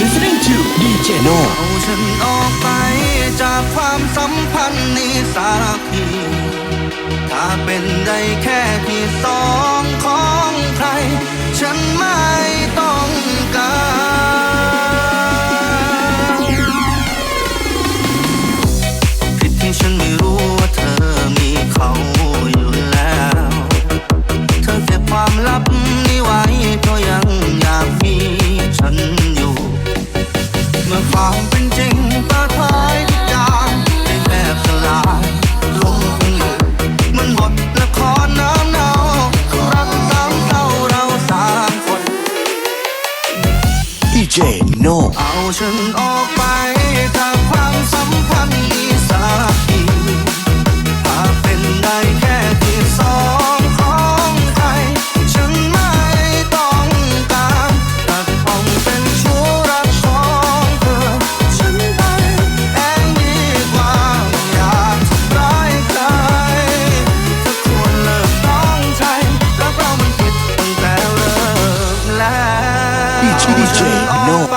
listening to DJ No เอาฉันออกไปจากความสัมพันธ์นี้สารพีถ้าเป็นได้แค่ที่สองของใคร ฉันไม่ต้องการผิดที่ฉันไม่รู้าฉันออกไปจากความสัมพันธ์อีสักทีหากเป็นได้แค่ที่สองของใคร ฉันไม่ต้องการตัดต้องเป็นชู้รักของเธอ ฉันไปแองดีกว่าอยากทำร้ายใครถ้ควรเลิกต้องใจรักเรามันผิดตั้งแต่เริ่มแล้ว DJ ออกไป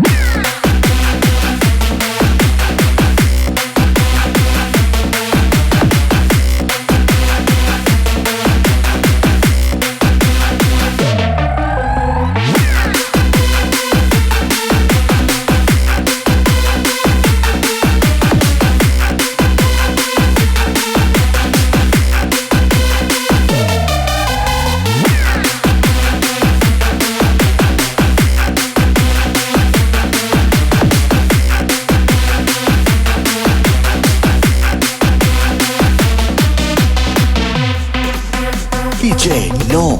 B J No.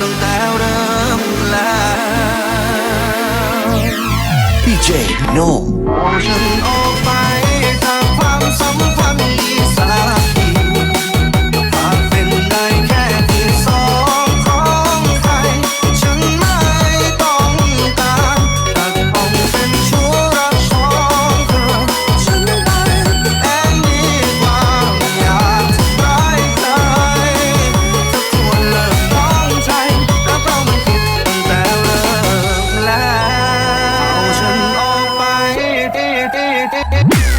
đừng No. Yeah.